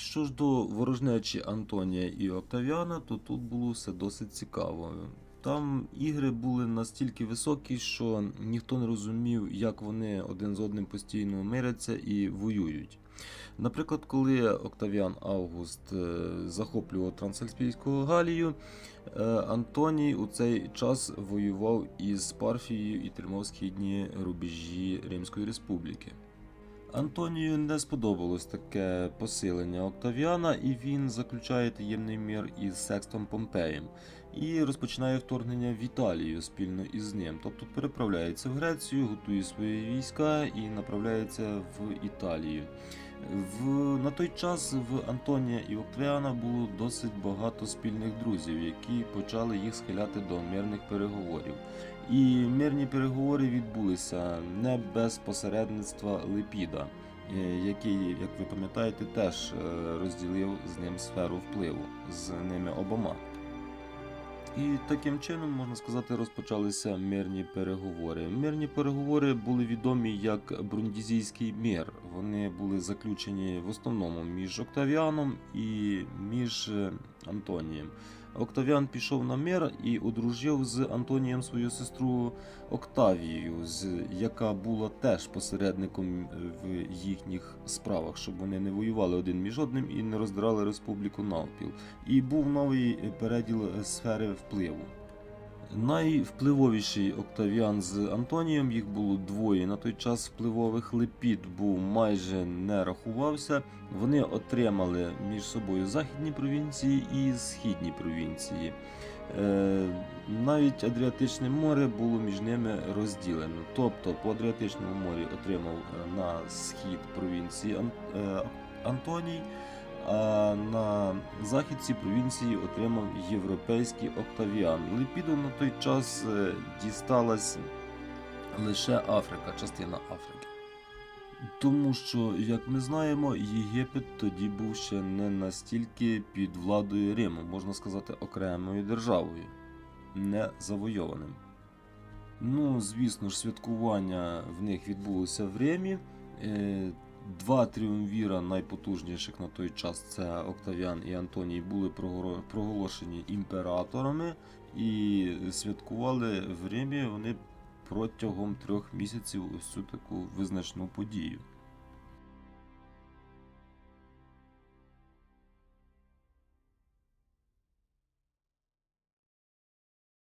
Що ж до ворожнечі Антонія і Октавіана, то тут було все досить цікаво. Там ігри були настільки високі, що ніхто не розумів, як вони один з одним постійно миряться і воюють. Наприклад, коли Октавіан Август е, захоплював Трансальпійську Галію, е, Антоній у цей час воював із Парфією і тримав східні рубежі Римської Республіки. Антонію не сподобалось таке посилення Октавіана, і він заключає таємний мір із Секстом Помпеєм і розпочинає вторгнення в Італію спільно із ним. Тобто переправляється в Грецію, готує свої війська і направляється в Італію. В, на той час в Антонія і Октавіана було досить багато спільних друзів, які почали їх схиляти до мирних переговорів. І мирні переговори відбулися не без посередництва Лепіда, е, який, як ви пам'ятаєте, теж е, розділив з ним сферу впливу з ними обома. І таким чином, можна сказати, розпочалися мирні переговори. Мирні переговори були відомі як Брундізійський мир. Вони були заключені в основному між Октавіаном і між е, Антонієм. Октавіан пішов на мир і одружив з Антонієм свою сестру Октавією, з, яка була теж посередником е, в їхніх справах, щоб вони не воювали один між одним і не роздирали республіку навпіл. І був новий переділ е, сфери впливу. Найвпливовіший Октавіан з Антонієм, їх було двоє. На той час впливових Лепід був майже не рахувався. Вони отримали між собою західні провінції і східні провінції. Е, навіть Адріатичне море було між ними розділено. Тобто по Адріатичному морі отримав е, на схід провінції е, Антоній, а на захід ці провінції отримав європейський Октавіан. Лепіду на той час е, дісталась лише Африка, частина Африки. Тому що, як ми знаємо, Єгипет тоді був ще не настільки під владою Риму, можна сказати, окремою державою, не завойованим. Ну, звісно ж, святкування в них відбулося в Римі. Два тріумвіра найпотужніших на той час це Октавіан і Антоній були проголошені імператорами і святкували в Римі вони протягом трьох місяців ось цю таку визначну подію.